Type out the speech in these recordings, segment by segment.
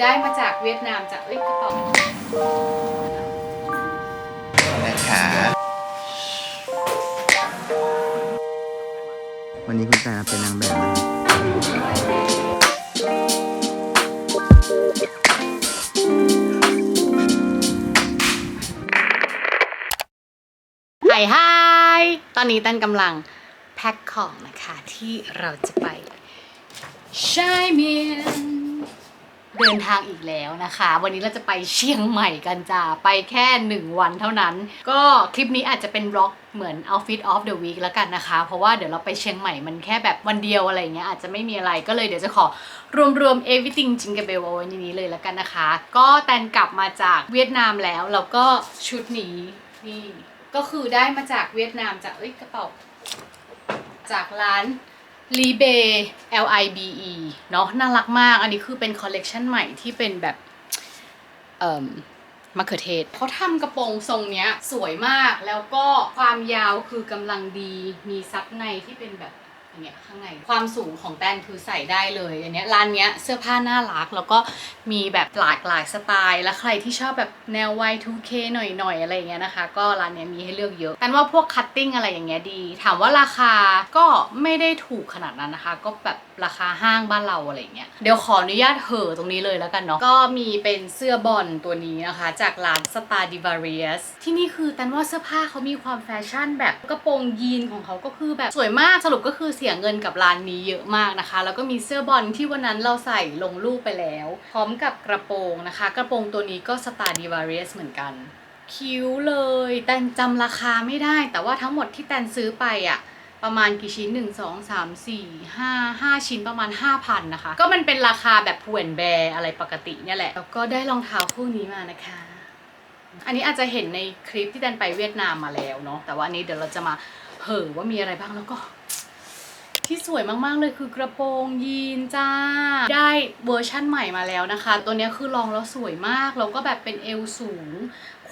ได้มาจากเวียดนามจากเอ้ยกระเป๋านะคะวันนี้คุณแต่งเป็นนางแบบนะไฮไฮตอนนี้ตันกำลังแพ็คของนะคะที่เราจะไปชายเมียน เดินทางอีกแล้วนะคะ วันนี้เราจะไปเชียงใหม่กันจ้าไปแค่หนึ่งวันเท่านั้น ก็คลิปนี้อาจจะเป็นบล็อกเหมือน outfit of the week แล้วกันนะคะ เพราะว่าเดี๋ยวเราไปเชียงใหม่มันแค่แบบวันเดียวอะไรเงี้ยอาจจะไม่มีอะไรก็เลยเดี๋ยวจะขอรวมๆ everything จิงกับเบลไว้ในนี้เลยแล้วกันนะคะ ก็แตนกลับมาจากเวียดนามแล้วแล้วก็ชุดนี้นี่ก็คือได้มาจากเวียดนามจากเอ้ยกระเป๋าจากร้าน ลีเบ L I B E เนาะน่ารักมาก อันนี้คือเป็นคอลเลกชันใหม่ที่เป็นแบบเอ่อมะเขือเทศเขาทำกระโปรงทรงเนี้ยสวยมากแล้วก็ความยาวคือกำลังดีมีซับในที่เป็นแบบ อย่างเงี้ยข้างในความสูงของแตนคือใส่ได้เลยอันเนี้ยร้านเนี้ยเสื้อผ้าน่ารักแล้วก็มีแบบหลากหลายสไตล์และใครที่ชอบแบบแนว Y2K หน่อยๆ อะไรเงี้ยนะคะ ก็ร้านเนี้ยมีให้เลือกเยอะแต่ว่าพวกคัตติ้งอะไรอย่างเงี้ยดี ถามว่าราคาก็ไม่ได้ถูกขนาดนั้นนะคะ ก็แบบราคาห้างบ้านเราอะไรเงี้ยเดี๋ยวขออนุญาตเห่อตรงนี้เลยแล้วกันเนาะก็มีเป็นเสื้อบอลตัวนี้นะคะ จากร้าน Stradivarius ที่นี่คือแตันว่าเสื้อผ้าเขามีความแฟชั่นแบบกระโปรงยีนของเขาก็คือแบบสวยมากสรุปก็คือเสียเงินกับร้านนี้เยอะมากนะคะ แล้วก็มีเสื้อบอลที่วันนั้นเราใส่ลงรูปไปแล้ว พร้อมกับกระโปรงนะคะ กระโปรงตัวนี้ก็ Stradivarius เหมือนกัน คิ้วเลย แตนจำราคาไม่ได้ แต่ว่าทั้งหมดที่แตนซื้อไปอะประมาณกี่ชิ้น 1 2 3 4 5 5 ชิ้นประมาณ 5,000 นะคะ ก็มันเป็นราคาแบบพูแอนแบร์อะไรปกติเนี่ยแหละ แล้วก็ได้รองเท้าคู่นี้มานะคะอันนี้อาจจะเห็นในคลิปที่แตนไปเวียดนามมาแล้วเนาะแต่ว่าอันนี้เดี๋ยวเราจะมาเห่อว่ามีอะไรบ้างแล้วก็ ที่สวยมากๆเลยคือกระโปรงยีนจ้า ได้เวอร์ชั่นใหม่มาแล้วนะคะ ตัวนี้คือลองแล้วสวยมาก แล้วก็แบบเป็นเอวสูง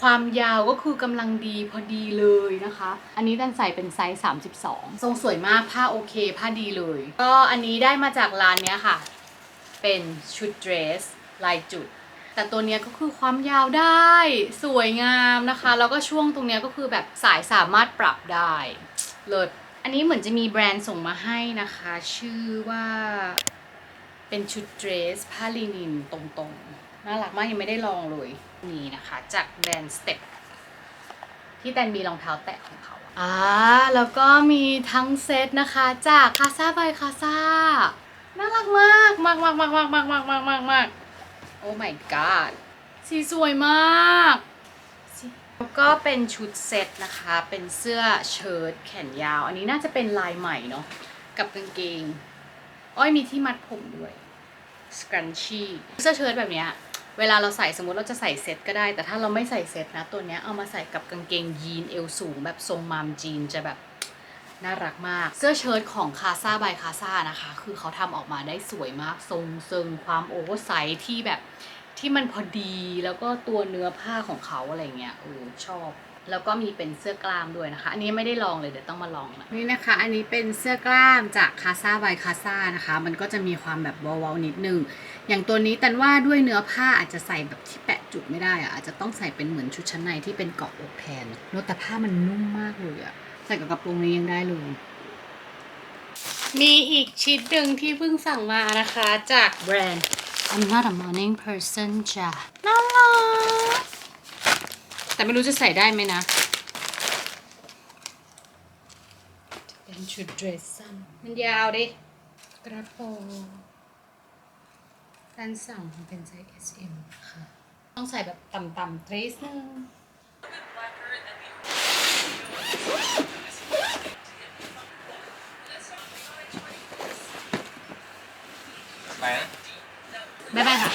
ความยาวก็คือกำลังดีพอดีเลยนะคะ อันนี้ดันใส่เป็นไซส์ 32 ทรงสวยมากผ้าโอเค ผ้าดีเลย ก็อันนี้ได้มาจากร้านเนี้ยค่ะ เป็นชุดเดรสลายจุดแต่ตัวเนี้ยก็คือความยาวได้สวยงามนะคะ แล้วก็ช่วงตรงเนี้ยก็คือแบบสายสามารถปรับได้ เลิศ อันนี้เหมือนจะมีแบรนด์ส่งมาให้นะคะ ชื่อว่าเป็นชุดเดรสผ้าลินินตรงๆ น่ารักมากยังไม่ได้ลองเลย นี่นะคะ จากแบรนด์ Step ที่แตนมีรองเท้าแตะของเขาอ่าแล้วก็มีทั้งเซตนะคะจากคาซาบายคาซาน่ารักมากมากมากมากมากมากมากมากมากมากโอ้ my god สีสวยมากสีแล้ว ก็เป็นชุดเซ็ตนะคะ เป็นเสื้อเชิ้ตแขนยาว อันนี้น่าจะเป็นลายใหม่เนาะ กับกางเกง อ้อยมีที่มัดผมด้วย สครันชี่เสื้อเชิ้ตแบบเนี้ย เวลาเราใส่สมมติเราจะใส่เซ็ตก็ได้ แต่ถ้าเราไม่ใส่เซ็ตนะ ตัวเนี้ยเอามาใส่กับกางเกงยีนเอวสูง แบบทรงมามจีนจะแบบน่ารักมาก เสื้อเชิ้ตของคาซาบายคาซานะคะ คือเขาทำออกมาได้สวยมาก ทรงเซิงความโอเวอร์ไซส์ที่แบบ ที่มันพอดีแล้วก็ตัวเนื้อผ้าของเขาอะไรเงี้ยเออชอบ แล้วก็มีเป็นเสื้อกล้ามด้วยนะคะ อันนี้ไม่ได้ลองเลยเดี๋ยวต้องมาลองนะนี่นะคะ อันนี้เป็นเสื้อกล้ามจากคาซาบายคาซานะคะ มันก็จะมีความแบบเวาวๆนิดนึง อย่างตัวนี้ตันว่าด้วยเนื้อผ้าอาจจะใส่แบบที่แปะจุดไม่ได้อะอาจจะต้องใส่เป็นเหมือนชุดชั้นในที่เป็นเกาะอกแทนเนอะแต่ผ้ามันนุ่มมากเลยอะใส่กับกระโปรงนี้ยังได้เลยมีอีกชิ้นหนึ่งที่เพิ่งสั่งมานะคะจากแบรนด์ I'm not a morning person จ้ะน่ารักแต่ไม่รู้จะใส่ได้ไหมนะ เป็นชุดเดรสสั้นมันยาวดิ กระโปรงการสั่งเป็นไซส์ S M ค่ะ ต้องใส่แบบต่ำๆเทรสนึงไปนะ 没办法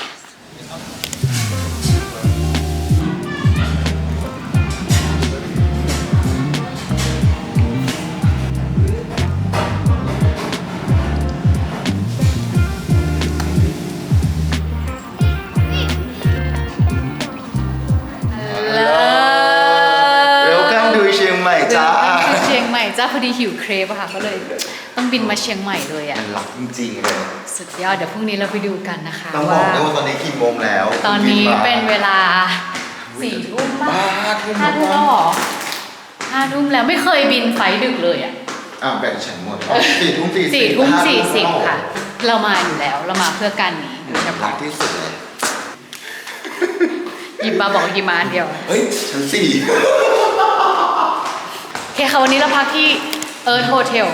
พอดีหิวเครปอะค่ะ ก็เลยต้องบินมาเชียงใหม่เลยอะมันล็อกจริงๆเลยสุดยอดเดี๋ยวพรุ่งนี้เราไปดูกันนะคะต้องบอกด้วยว่าตอนนี้กี่โมงแล้วตอนนี้บิมาเป็นเวลาสี่ทุ่มบ้าป่ะทุ่มห้าทุ่มแล้วเหรอห้าทุ่มแล้วไม่เคยบินไฟล์ดึกเลยอะ อะแบ่งฉันหมดอ๋อสี่ทุ่มสี่สี่ทุ่มห้าสี่สิบแล้วค่ะ เรามาอยู่แล้วเรามาเพื่อการนี้โดยเฉรักพาะที่สุดเลย หยิบมาบอกหยิบมาอันเดียว เฮ้ยชั้นสี่โอ เคค่ะวันนี้เราพักที่เอิร์ธโฮเทล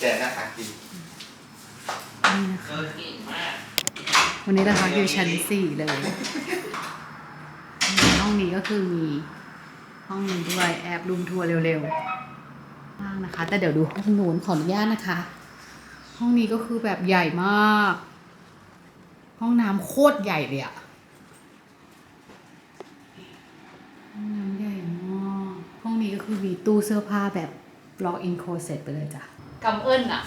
แกน่ารักดีวันนี้เราพักอยู่ชั้นสี่เลย ห้องนี้ก็คือมีห้องนี้ด้วยแอบรูมทัวร์เร็วๆมากนะคะ แต่เดี๋ยวดูห้องนู้นขออนุญาตนะคะ ห้องนี้ก็คือแบบใหญ่มาก ห้องน้ำโคตรใหญ่เลยอะห้องน้ำใหญ่ มากห้องนี้ก็คือมีตู้เสื้อผ้าแบบล็อกอินโคเซ็ตไปเลยจ้ะกำเอิญอะ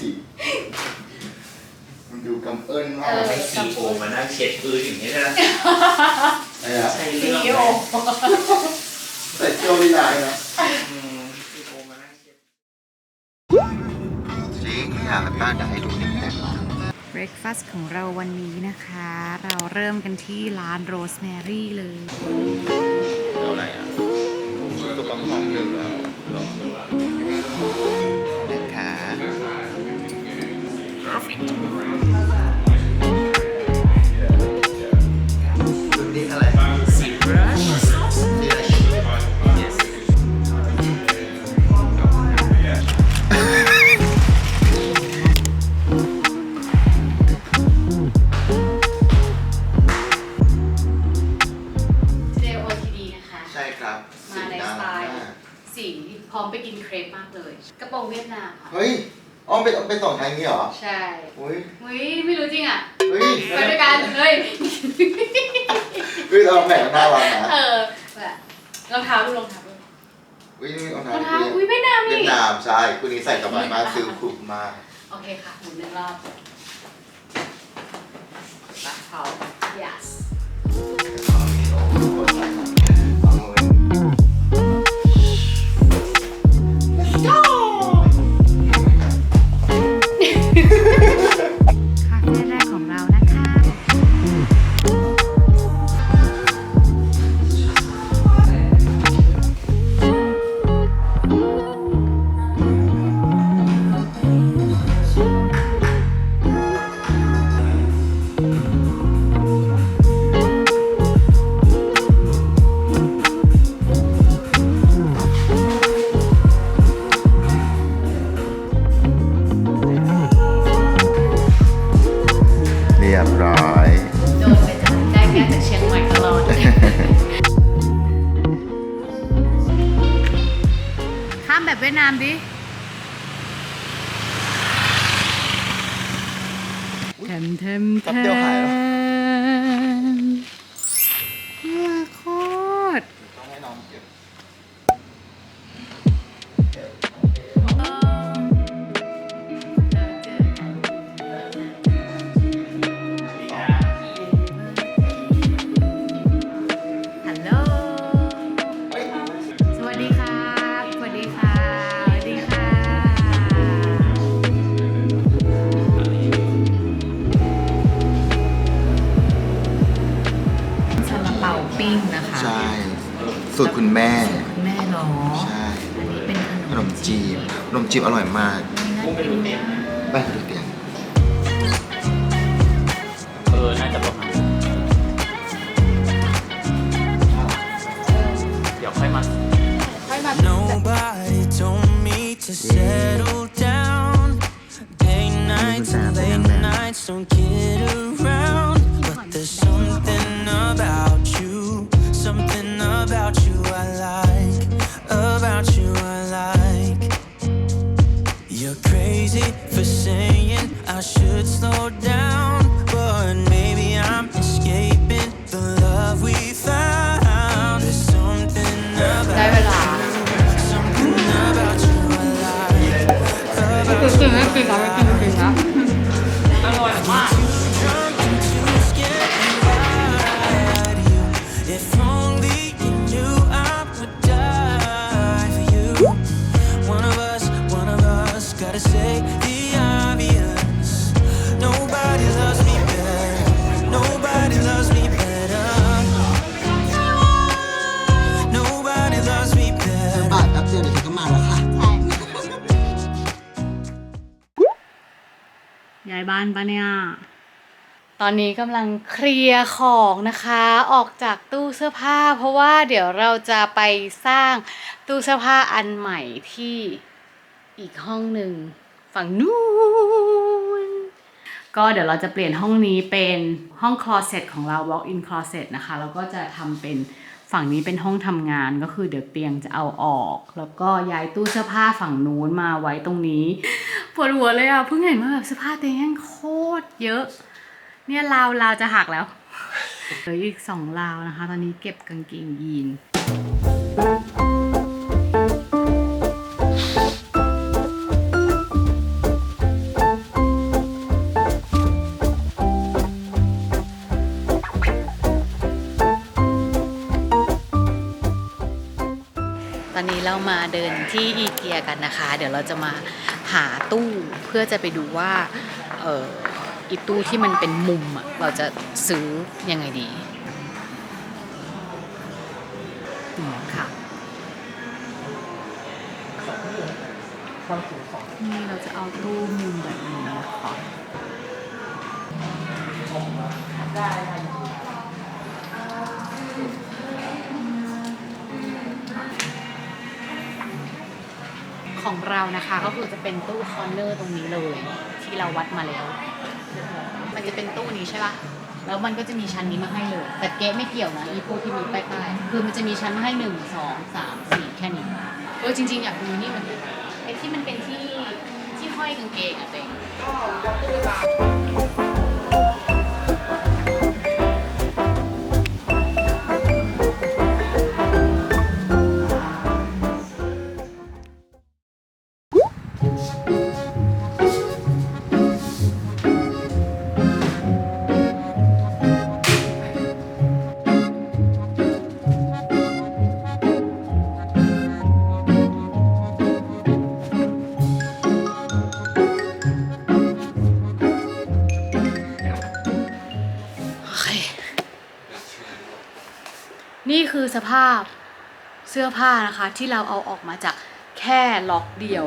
จีมันดูกำเอิญมาเอกอให้ซีโอมานั่งเช็ดพื้นอย่างนี้นะไอ้อะใช่ซีเรื่องโอใส่เสื้อไม่ได้นะซีโอมานั่งเช็ด จริงอยากป้าจะให้ดูเต็มเบรคฟาสต์ของเราวันนี้นะคะ เราเริ่มกันที่ร้านโรสแมรี่เลยๆ เอาอะไรอะตัวปังของหนึ่งแล้วนะคะ ไปกินเครปมากเลย กระโปรงเวียดนามค่ะเฮ้ยอ้อมไปไปส่งทางนี้เหรอใช่อุ้ยอุ้ยไม่รู้จริงอะเฮ้ยไปด้วยกันเฮ้ยเฮ้ยเราแบ่งหน้ารักนะเออแบบรองเท้าดูรองเท้าดูอุ้ยนี่รองรเท้าองเท้าอุ้ยเวียดนามเวีนี่ยดนามใช่คุณนี้ใส่สบายมากซื้อคุ้มมากโอเคค่ะหมุนหนึ่งรอบรักเขา yes แบบเวียดนามดิเทมเทมเทแป๊บเดียวหายแล้วม คุณแม่ คุณแม่เนาะใช่ อันนี้เป็นขนมจีบขนมจีบอร่อยมาก น่ากินมาก อนนี้กำลังเคลียร์ของนะคะ ออกจากตู้เสื้อผ้า เพราะว่าเดี๋ยวเราจะไปสร้างตู้เสื้อผ้าอันใหม่ที่อีกห้องหนึ่งฝั่งนู้นก็เดี๋ยวเราจะเปลี่ยนห้องนี้เป็นห้องคลอ s e t ของเรา walk in closet นะคะแล้วก็จะทำเป็นฝั่งนี้เป็นห้องทำงานก็คือเดี๋ยวเตียงจะเอาออก แล้วก็ย้ายตู้เสื้อผ้าฝั่งนู้นมาไว้ตรงนี้ปวดหัวเลยอะเพิ่งเห็นว่าแบบเสื้อผ้าเตียงโคตรเยอะ เนี่ยราวราวจะหักแล้วเหลืออีกสองราวนะคะ ตอนนี้เก็บกางเกงยีนตอนนี้เรามาเดินที่อีเกียกันนะคะ เดี๋ยวเราจะมาหาตู้เพื่อจะไปดูว่า เออ อีตู้ที่มันเป็นมุมอะเราจะซื้อยังไงดีนี่ค่ะนี่เราจะเอาตู้มุมแบบนี้นะคะของเรานะคะก็คือจะเป็นตู้คอร์เนอร์ตรงนี้เลย ที่เราวัดมาแล้ว มันจะเป็นตู้นี้ใช่ปะแล้วมันก็จะมีชั้นนี้มาให้เลย แต่เก๊ไม่เกี่ยวนะอีพวกที่มีป้ายๆคือมันจะมีชั้นมาให้หนึ่งสองสามสี่แค่นี้เออจริง ๆ อยากดูนี่เหมือนกันไอ้ที่มันเป็นที่ที่ห้อยกางเกงอะเต็งโอ คือสภาพเสื้อผ้านะคะที่เราเอาออกมาจากแค่ล็อกเดียว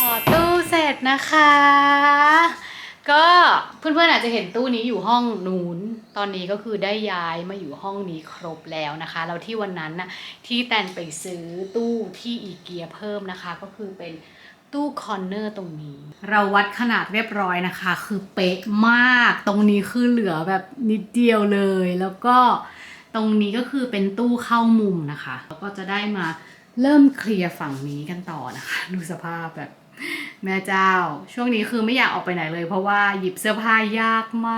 ต่อตู้เสร็จนะคะ ก็เพื่อนๆอาจจะเห็นตู้นี้อยู่ห้องนู้นตอนนี้ก็คือได้ย้ายมาอยู่ห้องนี้ครบแล้วนะคะแล้วที่วันนั้นนะที่แตนไปซื้อตู้ที่อีเกียเพิ่มนะคะ ก็คือเป็นตู้คอนเนอร์ตรงนี้ เราวัดขนาดเรียบร้อยนะคะ คือเป๊ะมากตรงนี้คือเหลือแบบนิดเดียวเลย แล้วก็ตรงนี้ก็คือเป็นตู้เข้ามุมนะคะแล้วก็จะได้มาเริ่มเคลียร์ฝั่งนี้กันต่อนะคะ ดูสภาพแบบ แม่เจ้า ช่วงนี้คือไม่อยากออกไปไหนเลย เพราะว่าหยิบเสื้อผ้ายากม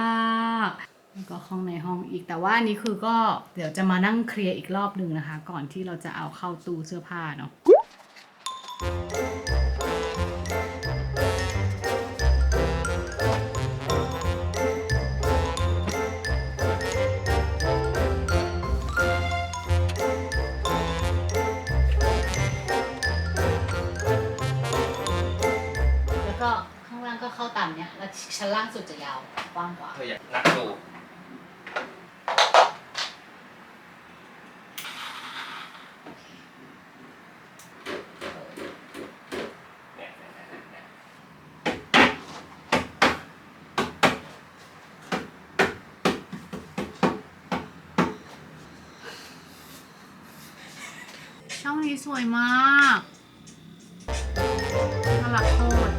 ากแล้วก็ห้องในห้องอีกแต่ว่านนี้คือก็เดี๋ยวจะมานั่งเคลียร์อีกรอบหนึ่งนะคะ ก่อนที่เราจะเอาเข้าตู้เสื้อผ้าเนาะ ชั้นล่างสุดจะยาวกว้างกว่า เธออยากนักดูช่องนี้สวยมากน่ารักโคตร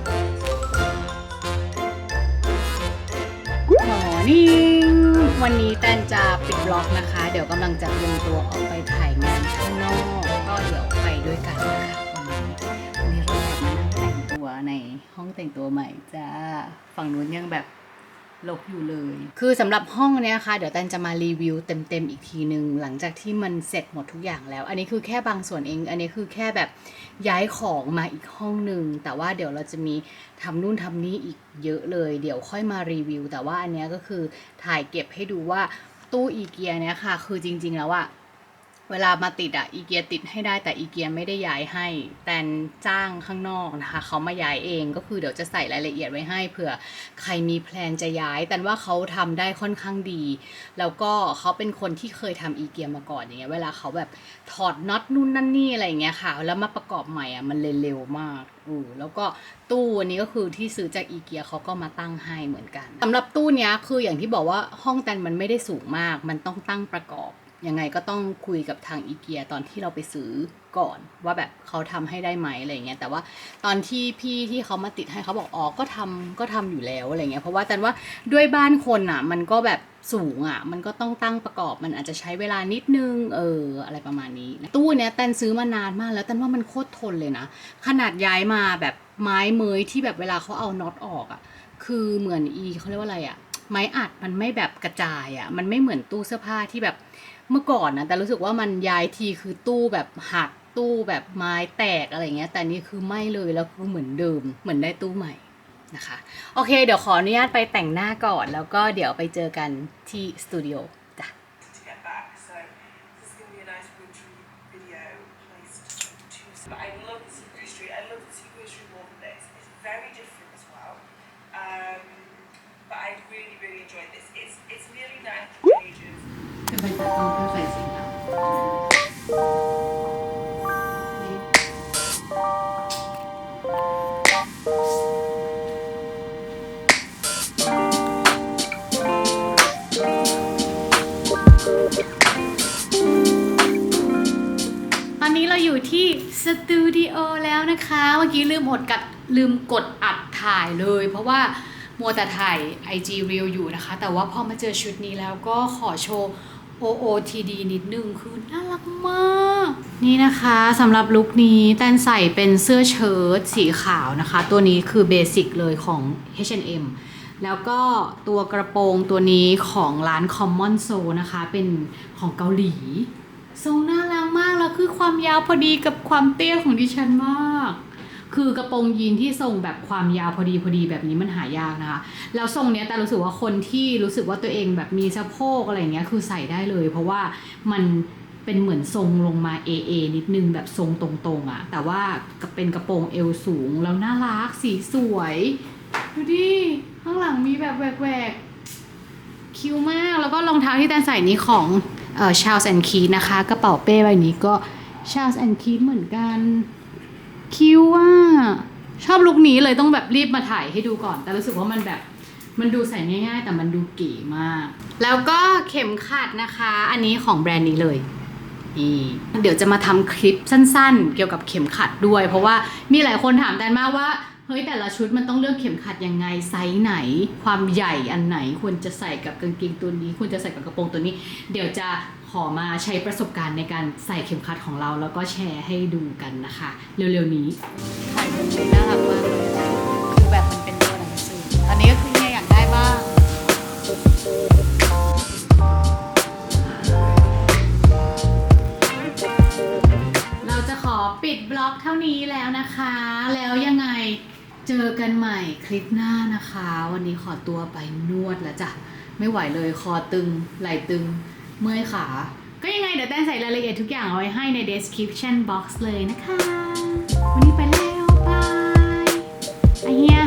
วันนี้แตนจะปิดบล็อกนะคะ เดี๋ยวกำลังจะลงตัวออกไปถ่ายงานข้างนอกก็เดี๋ยวไปด้วยกันนะคะวันนี้วันนี้เราแบบมานั่งแต่งตัวตัวในห้องแต่งตัวใหม่จ้าฝั่งนู้นยังแบบ ลกอยู่เลย คือสำหรับห้องเนี้ยค่ะเดี๋ยวแตนจะมารีวิวเต็มๆอีกทีนึง หลังจากที่มันเสร็จหมดทุกอย่างแล้ว อันนี้คือแค่บางส่วนเอง อันนี้คือแค่แบบย้ายของมาอีกห้องหนึ่งแต่ว่าเดี๋ยวเราจะมีทำนู่นทำนี่อีกเยอะเลย เดี๋ยวค่อยมารีวิว แต่ว่าอันเนี้ยก็คือถ่ายเก็บให้ดูว่าตู้อีเกียเนี้ยค่ะ คือจริง ๆ แล้วอะ เวลามาติดอะอีเกียติดให้ได้แต่อีเกียไม่ได้ย้ายให้ แต่จ้างข้างนอกนะคะเขามาย้ายเองก็คือเดี๋ยวจะใส่รายละเอียดไว้ให้เผื่อใครมีแพลนจะย้าย แต่ว่าเขาทำได้ค่อนข้างดี แล้วก็เขาเป็นคนที่เคยทำอีเกียมาก่อนอย่างเงี้ยเวลาเขาแบบถอดน็อตนู่นนั่นนี่อะไรอย่างเงี้ยค่ะ แล้วมาประกอบใหม่อะมันเลยเร็วมากอือแล้วก็ตู้อันนี้ก็คือที่ซื้อจากอีเกียเขาก็มาตั้งให้เหมือนกันสำหรับตู้เนี้ยคืออย่างที่บอกว่าห้องแตนมันไม่ได้สูงมาก มันต้องตั้งประกอบ ยังไงก็ต้องคุยกับทางอีเกียตอนที่เราไปซื้อก่อน ว่าแบบเขาทำให้ได้ไหมอะไรเงี้ยแต่ว่าตอนที่พี่ที่เขามาติดให้เขาบอกอ๋อก็ทำก็ทำอยู่แล้วอะไรเงี้ยเพราะว่าแต่ว่าด้วยบ้านคนอะ มันก็แบบสูงอะ มันก็ต้องตั้งประกอบมันอาจจะใช้เวลานิดนึงเอออะไรประมาณนี้ ตู้เนี้ยแตนซื้อมานานมากแล้วแตนว่ามันโคตรทนเลยนะขนาดย้ายมาแบบไม้เมยที่แบบเวลาเขาเอาน็อตออกอะ คือเหมือนอีเขาเรียกว่าอะไรอะ ไม้อัดมันไม่แบบกระจายอะ มันไม่เหมือนตู้เสื้อผ้าที่แบบเมื่อก่อนนะแต่รู้สึกว่ามันย้ายทีคือตู้แบบหักตู้แบบไม้แตกอะไรเงี้ย แต่นี่คือไม่เลยแล้วคือเหมือนเดิมเหมือนได้ตู้ใหม่นะคะ โอเค เดี๋ยวขออนุญาตไปแต่งหน้าก่อน แล้วก็เดี๋ยวไปเจอกันที่สตูดิโอ ไปตัดต้องเพื่อใส่สีขาวนี่ตอนนี้เราอยู่ที่สตูดิโอแล้วนะคะ เมื่อกี้ลืมหดกัดลืมกดอัดถ่ายเลย เพราะว่ามัวแต่ถ่าย IG Reel อยู่นะคะ แต่ว่าพอมาเจอชุดนี้แล้วก็ขอโชว์ OOTD นิดนึงคือน่ารักมาก นี่นะคะสำหรับลุคนี้แตนใส่เป็นเสื้อเชิ้ตสีขาวนะคะ ตัวนี้คือเบสิกเลยของ H&M แล้วก็ตัวกระโปรงตัวนี้ของร้าน Common Soul นะคะ เป็นของเกาหลีทรงน่ารักมากแล้วคือความยาวพอดีกับความเตี้ยของดิฉันมาก คือกระโปรงยีนที่ทรงแบบความยาวพอดีพอดีแบบนี้มันหายากนะคะ แล้วทรงเนี้ยแต่รู้สึกว่าคนที่รู้สึกว่าตัวเองแบบมีสะโพกอะไรเงี้ยคือใส่ได้เลย เพราะว่ามันเป็นเหมือนทรงลงมา AA นิดนึงแบบทรงตรงๆอะ่ะ แต่ว่าเป็นกระโปรงเอวสูงแล้วน่ารักสีสวย ดูดิข้างหลังมีแบบแหวกๆคิวมากแล้วก็รองเท้าที่แตนใส่นี้ของเอ่อ Charles and Keith นะคะ กระเป๋าเป้ใบนี้ก็ Charles and Keith เหมือนกัน คิวอะชอบลุคนี้เลยต้องแบบรีบมาถ่ายให้ดูก่อน แต่รู้สึกว่ามันแบบมันดูใส่ง่ายๆ แต่มันดูเก๋มาก แล้วก็เข็มขัดนะคะ อันนี้ของแบรนด์นี้เลยนี่เดี๋ยวจะมาทำคลิปสั้นๆ เกี่ยวกับเข็มขัดด้วย เพราะว่ามีหลายคนถามแตนมากว่าเฮ้ยแต่ละชุดมันต้องเลือกเข็มขัดยังไงไซส์ไหน ความใหญ่อันไหนควรจะใส่กับกางเกงตัวนี้ ควรจะใส่กับกระโปรงตัวนี้ เดี๋ยวจะ ขอมาใช้ประสบการณ์ในการใส่เข็มขัดของเรา แล้วก็แชร์ให้ดูกันนะคะ เร็วๆนี้ถ่ายเป็นชุดน่ารักมากเลยคือแบบมันเป็นตัวหนังสือตอนนี้ก็คือเนี่ยอยากได้บ้างเราจะขอปิดบล็อกเท่านี้แล้วนะคะ แล้วยังไงเจอกันใหม่คลิปหน้านะคะ วันนี้ขอตัวไปนวดแล้วจ้ะไม่ไหวเลยคอตึงไหล่ตึง เมื่อยขา ก็ยังไงเดี๋ยวแตนใส่รายละเอียดทุกอย่างเอาไว้ให้ใน description box เลยนะคะ วันนี้ไปแล้วบายอาเฮีย